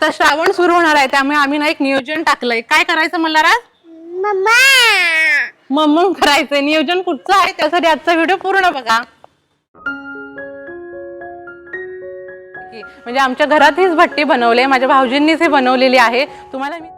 आता श्रावण सुरू होणार आहे त्यामुळे आम्ही ना एक नियोजन टाकलंय. काय करायचं मला राज? मम्मा! मम्मम करायचंय. नियोजन कुठचं आहे? त्यासाठी आजचा व्हिडिओ पूर्ण बघा. म्हणजे आमच्या घरात हीच भट्टी बनवली आहे माझ्या भाऊजींनीच हे बनवलेली आहे. तुम्हाला मी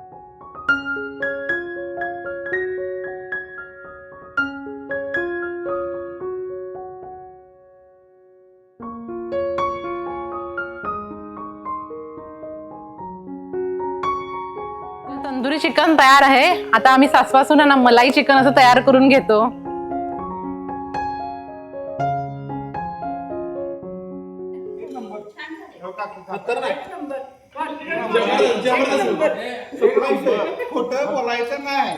तंदुरी चिकन तयार आहे. आता आम्ही सासवासून ना मलाई चिकन असं तयार करून घेतो. खोट बोलायचं नाही.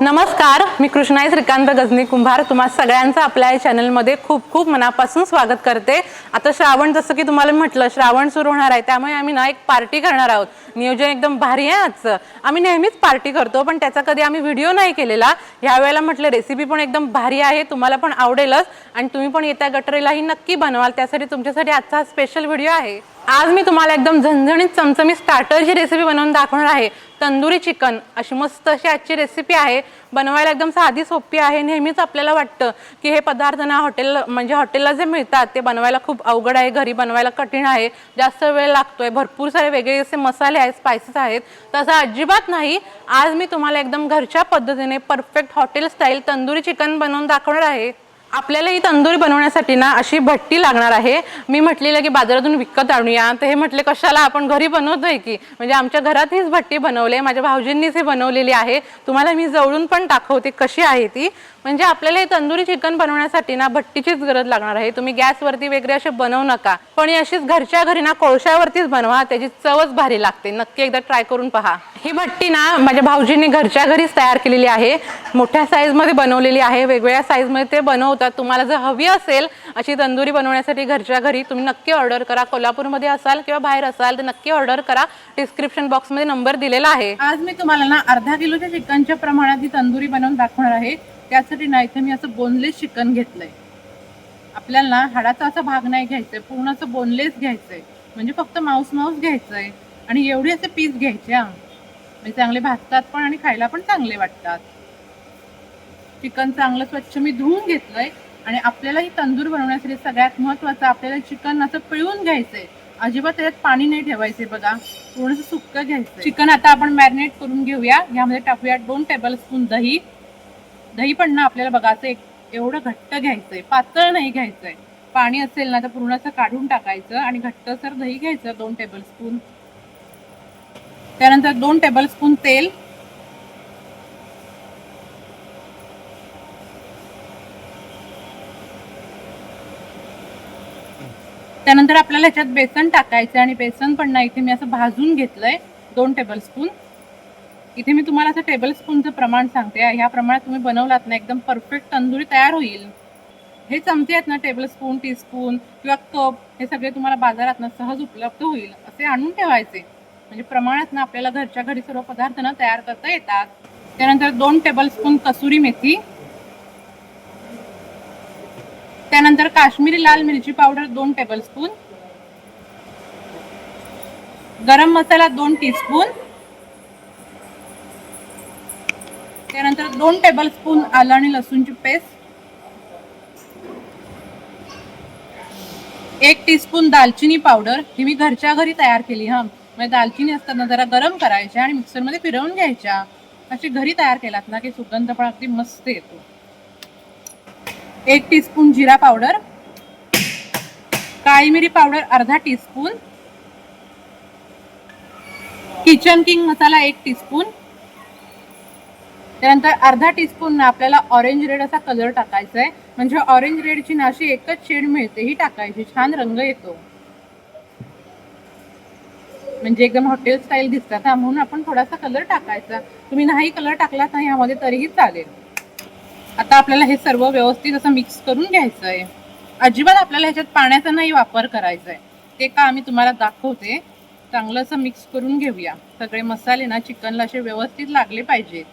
नमस्कार मी कृष्णाई श्रीकांत गजनी कुंभार. तुम्हा सगळ्यांचं आपल्या या चॅनलमध्ये खूप खूप मनापासून स्वागत करते. आता श्रावण जसं की तुम्हाला म्हटलं श्रावण सुरू होणार आहे. त्यामुळे आम्ही ना एक पार्टी करणार आहोत. नियोजन एकदम भारी आहे आजचं. आम्ही नेहमीच पार्टी करतो पण त्याचा कधी आम्ही व्हिडिओ नाही केलेला. ह्यावेळेला म्हटलं रेसिपी पण एकदम भारी आहे तुम्हाला पण आवडेलच. आणि तुम्ही पण येत्या गटरेलाही नक्की बनवाल. त्यासाठी तुमच्यासाठी आजचा स्पेशल व्हिडिओ आहे. आज मी तुम्हाला एकदम झणझणीत चमचमीत स्टार्टरची रेसिपी बनवून दाखवणार आहे. तंदुरी चिकन अशी मस्त अशी आजची रेसिपी आहे. बनवायला एकदम साधी सोपी आहे. नेहमीच आपल्याला वाटतं की हे पदार्थ ना हॉटेल म्हणजे हॉटेलला जे मिळतात ते बनवायला खूप अवघड आहे. घरी बनवायला कठीण आहे. जास्त वेळ लागतोय. भरपूर सारे वेगळे असे मसाले आहेत स्पायसेस आहेत. तसं अजिबात नाही. आज मी तुम्हाला एकदम घरच्या पद्धतीने perfect hotel style tandoori chicken बनवून दाखवणार आहे. आपल्याला ही तंदुरी बनवण्यासाठी ना अशी भट्टी लागणार आहे. मी म्हटलेलं की बाजारातून विकत आणूया. तर हे म्हटले कशाला? आपण घरी बनवतोय की? म्हणजे आमच्या घरात हीच भट्टी बनवली आहे. माझ्या भाऊजींनीच ही बनवलेली आहे. तुम्हाला मी जवळून पण दाखवते कशी आहे ती. म्हणजे आपल्याला हे तंदुरी चिकन बनवण्यासाठी ना भट्टीचीच गरज लागणार आहे. तुम्ही गॅसवरती वगैरे असे बनवू नका. पण अशीच घरच्या घरी ना कोळशावरतीच बनवा. त्याची चवच भारी लागते. नक्की एकदा ट्राय करून पहा. ही भट्टी ना माझ्या भाऊजींनी घरच्या घरीच तयार केलेली आहे. मोठ्या साईजमध्ये बनवलेली आहे. वेगवेगळ्या साईजमध्ये ते बनवतात. तुम्हाला जर हवी असेल अशी तंदुरी बनवण्यासाठी घरच्या घरी तुम्ही नक्की ऑर्डर करा. कोल्हापूरमध्ये असाल किंवा बाहेर असाल तर नक्की ऑर्डर करा. डिस्क्रिप्शन बॉक्समध्ये नंबर दिलेला आहे. आज मी तुम्हाला ना अर्धा किलोच्या चिकनच्या प्रमाणात ही तंदुरी बनवून दाखवणार आहे. त्यासाठी ना इथे मी असं बोनलेस चिकन घेतलंय. आपल्याला हाडाचा असा भाग नाही घ्यायचाय पूर्ण असं बोनलेस घ्यायचंय. म्हणजे फक्त मांस मांस आहे आणि एवढे असे पीस घ्यायचे हा. म्हणजे चांगले भाजतात पण आणि खायला पण चांगले वाटतात. चिकन चांगलं स्वच्छ मी धुवून घेतलंय आणि आपल्याला ही तंदूर बनवण्यासाठी सगळ्यात महत्वाचं आपल्याला चिकन असं पिळून घ्यायचंय. अजिबात त्याच्यात पाणी नाही ठेवायचे बघा. पूर्ण असं सुक्क घ्यायचं चिकन आता आपण मॅरिनेट करून घेऊया. यामध्ये टाकूया दोन टेबल स्पून दही. दही पण ना आपल्याला बघा असं एक एवढं घट्ट घ्यायचंय. पातळ नाही घ्यायचंय. पाणी असेल ना तर पूर्ण असं काढून टाकायचं आणि घट्टसर दही घ्यायचं दोन टेबल स्पून त्यानंतर दोन टेबल स्पून तेल. त्यानंतर आपल्याला ह्याच्यात बेसन टाकायचं आणि बेसन पण ना इथे मी असं भाजून घेतलंय दोन टेबल स्पून इथे मी तुम्हाला असं टेबल स्पूनचं प्रमाण सांगते. ह्या प्रमाणात तुम्ही बनवलात ना एकदम परफेक्ट तंदुरी तयार होईल. हे चमचे आहेत ना टेबल स्पून टीस्पून किंवा कप हे सगळे तुम्हाला बाजारात ना सहज उपलब्ध होईल. असे आणून ठेवायचे. म्हणजे प्रमाणात ना आपल्याला घरच्या घरी सर्व पदार्थ ना तयार करता येतात. त्यानंतर दोन टेबल स्पून कसुरी मेथी. त्यानंतर काश्मीरी लाल मिरची पावडर दोन टेबल स्पून गरम मसाला दोन टीस्पून त्यानंतर दोन टेबल स्पून आलं आणि लसूणची पेस्ट एक टीस्पून दालचिनी पावडर ही मी घरच्या घरी तयार केली हा. म्हणजे दालचिनी असताना जरा गरम करायच्या आणि मिक्सरमध्ये फिरवून घ्यायच्या. अशी घरी तयार केलात ना की सुगंध पण अगदी मस्त येतो. एक टीस्पून जिरा पावडर काळी मिरी पावडर अर्धा टीस्पून किचन किंग मसाला एक टीस्पून त्यानंतर अर्धा टीस्पून आपल्याला ऑरेंज रेड असा कलर टाकायचा आहे म्हणजे ऑरेंज रेडची ना अशी एकच शेड मिळते ही टाकायची. छान रंग येतो. म्हणजे एकदम हॉटेल स्टाईल दिसतात हा म्हणून आपण थोडासा कलर टाकायचा. तुम्ही नाही कलर टाकलात नाही यामध्ये तरीही चालेल. आता आपल्याला हे सर्व व्यवस्थित असं मिक्स करून घ्यायचं आहे अजिबात आपल्याला ह्याच्यात पाण्याचा नाही वापर करायचा आहे ते का आम्ही तुम्हाला दाखवते. चांगलं असं मिक्स करून घेऊया. सगळे मसाले ना चिकनला असे व्यवस्थित लागले पाहिजेत.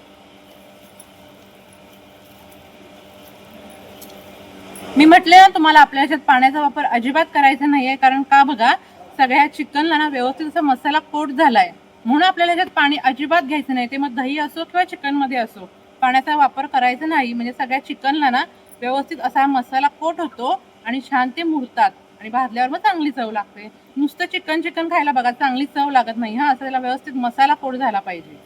मी म्हटले ना तुम्हाला आपल्या ह्याच्यात पाण्याचा वापर अजिबात करायचा नाहीये कारण का बघा सगळ्या चिकनला ना व्यवस्थित असा मसाला कोट झालाय. म्हणून आपल्याला ह्याच्यात पाणी अजिबात घ्यायचं नाही. ते मग दही असो किंवा चिकनमध्ये असो पाण्याचा वापर करायचा नाही. म्हणजे सगळ्या चिकनला ना व्यवस्थित असा मसाला कोट होतो आणि छान ते मुरतात. आणि भाजल्यावर मग चांगली चव लागते. नुसतं चिकन चिकन खायला बघा चांगली चव लागत नाही. हा असं त्याला व्यवस्थित मसाला कोट झाला पाहिजे.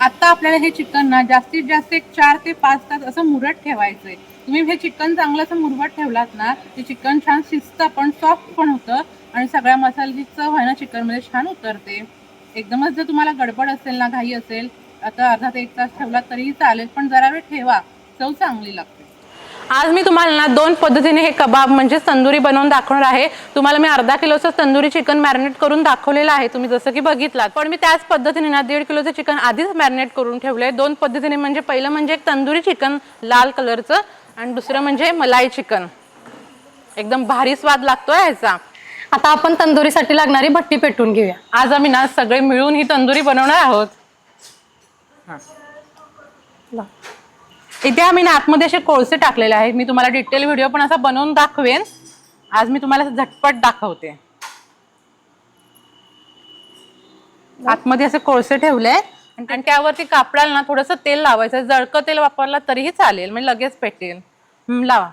आता आपल्याला हे चिकन ना जास्तीत जास्त एक चार ते पाच तास असं मुरत ठेवायचंय. तुम्ही हे चिकन चांगलं असं मुरवत ठेवलात ना ते चिकन छान शिजतं पण सॉफ्ट पण होतं आणि सगळ्या मसाल्याची चव आहे ना चिकनमध्ये छान उतरते. एकदमच जर तुम्हाला गडबड असेल ना घाई असेल आता अर्धा ते एक तास ठेवला तरीही चालेल पण जरा वेळ ठेवा. चव चांगली लागते. आज मी तुम्हाला ना दोन पद्धतीने हे कबाब म्हणजे तंदुरी बनवून दाखवणार आहे. तुम्हाला मी अर्धा किलोचं तंदुरी चिकन मॅरिनेट करून दाखवलेलं आहे तुम्ही जसं की बघितलात. पण मी त्याच पद्धतीने ना दीड किलोचं चिकन आधीच मॅरिनेट करून ठेवलंय. दोन पद्धतीने म्हणजे पहिलं म्हणजे एक तंदुरी चिकन लाल कलरचं आणि दुसरं म्हणजे मलाई चिकन. एकदम भारी स्वाद लागतोय ह्याचा. आता आपण तंदुरीसाठी लागणारी भट्टी पेटून घेऊया. आज आम्ही ना सगळे मिळून ही तंदुरी बनवणार आहोत. इथे आम्ही ना आतमध्ये असे कोळसे टाकलेले आहेत. मी तुम्हाला डिटेल व्हिडिओ पण असा बनवून दाखवेन. आज मी तुम्हाला झटपट दाखवते. आतमध्ये असे कोळसे ठेवले आणि त्यावरती कापडाला ना थोडंसं तेल लावायचं. जळकं तेल वापरलं तरीही चालेल. म्हणजे लगेच पेटेल. लावा.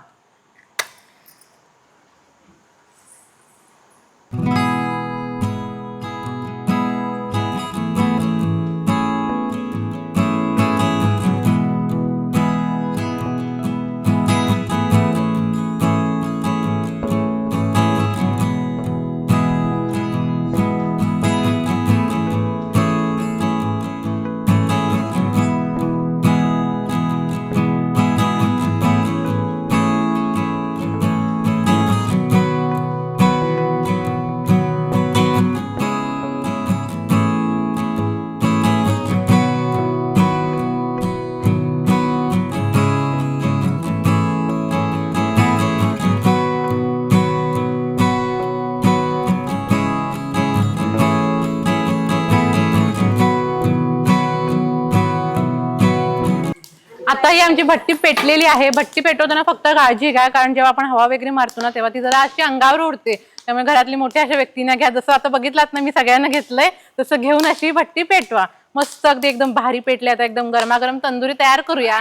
ही आमची भट्टी पेटलेली आहे. भट्टी पेटवताना फक्त काळजी घ्या कारण जेव्हा आपण हवा वगैरे मारतो ना तेव्हा ती जरा अशी अंगावर उडते. त्यामुळे घरातली मोठ्या अशा व्यक्तींना घ्या. जसं आता बघितलात ना मी सगळ्यांना घेतलंय तसं घेऊन अशी भट्टी पेटवा. मस्त अगदी एकदम भारी पेटली आता एकदम गरमागरम तंदुरी तयार करूया.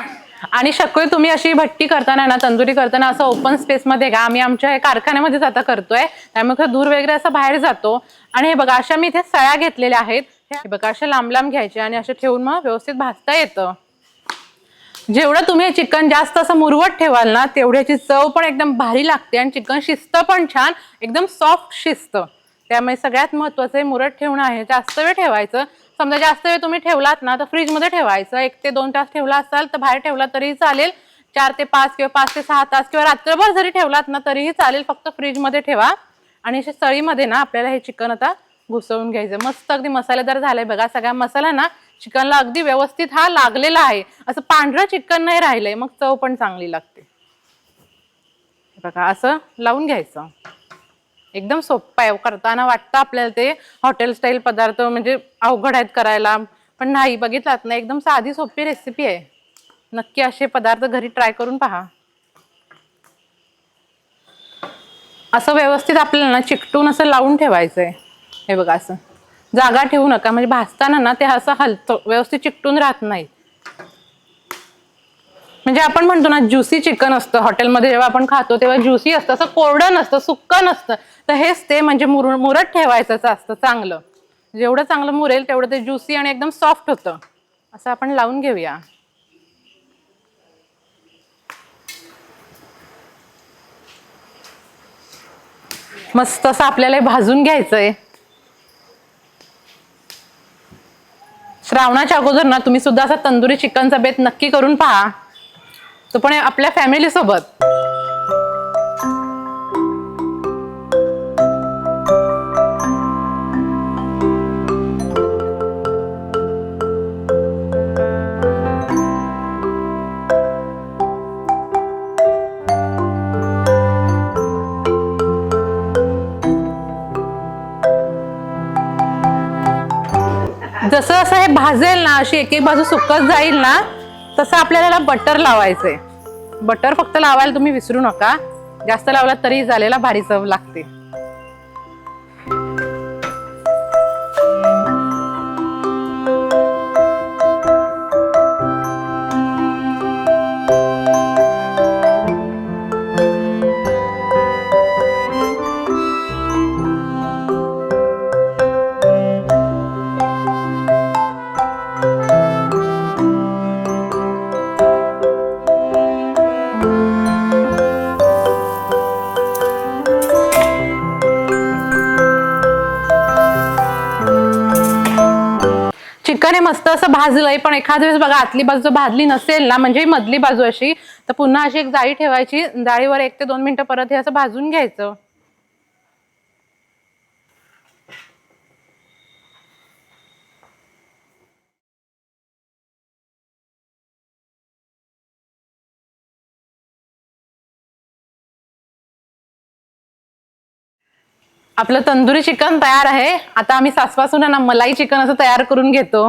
आणि शक्य तुम्ही अशी भट्टी करताना ना तंदुरी करताना असं ओपन स्पेस मध्ये घ्या. आम्ही आमच्या हे कारखान्यामध्येच आता करतोय. त्यामुळे धूर वगैरे असं बाहेर जातो. आणि हे बघा अशा मी इथे सळ्या घेतलेल्या आहेत. हे बघा अशा लांब लांब घ्यायचे आणि असे ठेवून मग व्यवस्थित भाजता येतं. जेवढं तुम्ही चिकन जास्त असं मुरवट ठेवाल ना तेवढ्याची चव पण एकदम भारी लागते आणि चिकन शिस्त पण छान एकदम सॉफ्ट शिस्त. त्यामुळे सगळ्यात महत्वाचं आहे मुरट ठेवणं आहे. जास्त वेळ ठेवायचं. समजा जास्त वेळ तुम्ही ठेवलात ना तर फ्रीजमध्ये ठेवायचं. एक ते दोन तास ठेवला असाल तर बाहेर ठेवला तरी चालेल. चार ते पाच किंवा पाच ते सहा तास किंवा रात्रभर जरी ठेवलात ना तरीही चालेल. फक्त फ्रीजमध्ये ठेवा. आणि अशा सळीमध्ये ना आपल्याला हे चिकन आता घुसवून घ्यायचं. मस्त अगदी मसालेदार झालंय बघा. सगळा मसाला ना चिकनला अगदी व्यवस्थित हा लागलेला आहे. असं पांढरं चिकन नाही राहिलंय मग चव पण चांगली लागते. हे बघा असं लावून घ्यायचं. एकदम सोपं आहे करताना वाटतं आपल्याला ते हॉटेल स्टाईल पदार्थ म्हणजे अवघड आहेत करायला पण नाही बघितलात ना एकदम साधी सोपी रेसिपी आहे. नक्की असे पदार्थ घरी ट्राय करून पहा. असं व्यवस्थित आपल्याला ना चिकटून असं लावून ठेवायचं आहे हे बघा असं. जागा ठेवू नका. म्हणजे भाजताना ना ते असं हलतं व्यवस्थित चिकटून राहत नाही. म्हणजे आपण म्हणतो ना ज्युसी चिकन असतं. हॉटेलमध्ये जेव्हा आपण खातो तेव्हा ज्युसी असतं. असं कोरडं नसतं सुक्क नसतं. तर हेच ते म्हणजे मुर मुरत ठेवायचं असतं चांगलं. जेवढं चांगलं मुरेल तेवढं ते ज्युसी आणि एकदम सॉफ्ट होतं. असं आपण लावून घेऊया. मस्त असं आपल्याला भाजून घ्यायचंय. श्रावणाच्या अगोदर ना तुम्ही सुद्धा असा तंदुरी चिकनचा बेत नक्की करून पहा. तो पण आपल्या फॅमिलीसोबत जसं असं हे भाजेल ना अशी एक एक बाजू सुकत जाईल ना तसं आपल्याला बटर लावायचंय. बटर फक्त लावायला तुम्ही विसरू नका. जास्त लावला तरी झालेला भारी चव लागते. मस्त असं भाजलंय पण एखाद वेळेस बघा आतली बाजू भाजली नसेल ना म्हणजे मधली बाजू अशी तर पुन्हा अशी एक जाळी ठेवायची जाळीवर एक ते दोन मिनिटं परत हे असं भाजून घ्यायचं. आपलं तंदुरी चिकन तयार आहे. आता आम्ही सासवासून ना मलाई चिकन असं तयार करून घेतो.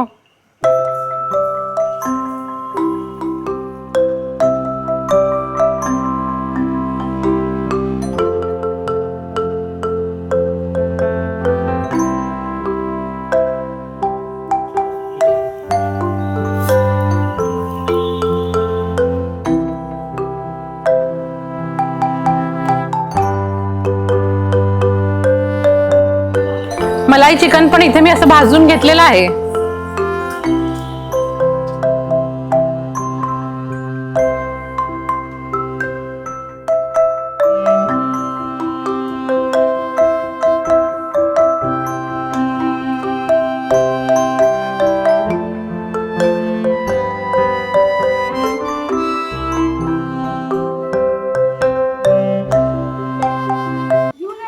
मलाई चिकन पण इथे मी असं भाजून घेतलेलं आहे.